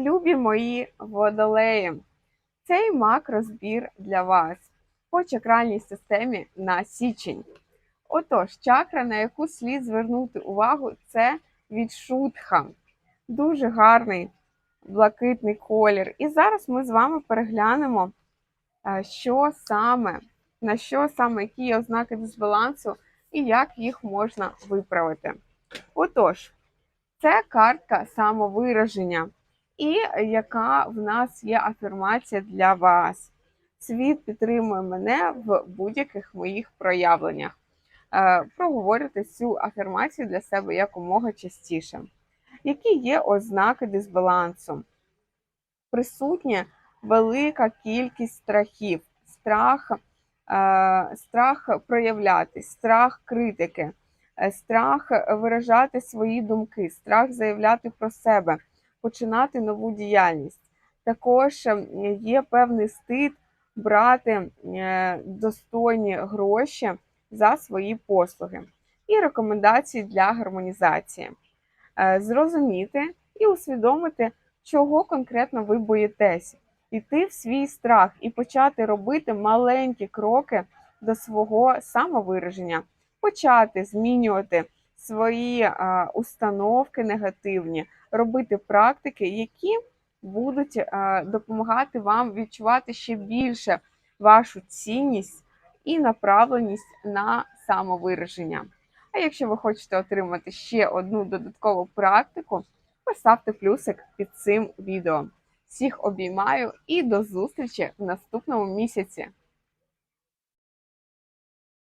Любі мої водолеї, цей макрозбір для вас по чакральній системі на січень. Отож, чакра, на яку слід звернути увагу, це відшутха. Дуже гарний блакитний колір. І зараз ми з вами переглянемо, е, що саме, на що саме, які є ознаки дисбалансу і як їх можна виправити. Отож, це картка самовираження, і яка в нас є афірмація для вас. Світ підтримує мене в будь-яких моїх проявленнях. Е, Проговорюйте цю афірмацію для себе якомога частіше. Які є ознаки дисбалансу? Присутня велика кількість страхів, страх, е, страх проявлятись, страх критики, е, страх виражати свої думки, страх заявляти про себе, починати нову діяльність. Також е, є певний стид брати е, достойні гроші за свої послуги і рекомендації для гармонізації. Е, Зрозуміти і усвідомити, чого конкретно ви боїтесь, іти в свій страх і почати робити маленькі кроки до свого самовираження, почати змінювати свої установки негативні, робити практики, які будуть допомагати вам відчувати ще більше вашу цінність і направленість на самовираження. А якщо ви хочете отримати ще одну додаткову практику, поставте плюсик під цим відео. Всіх обіймаю і до зустрічі в наступному місяці!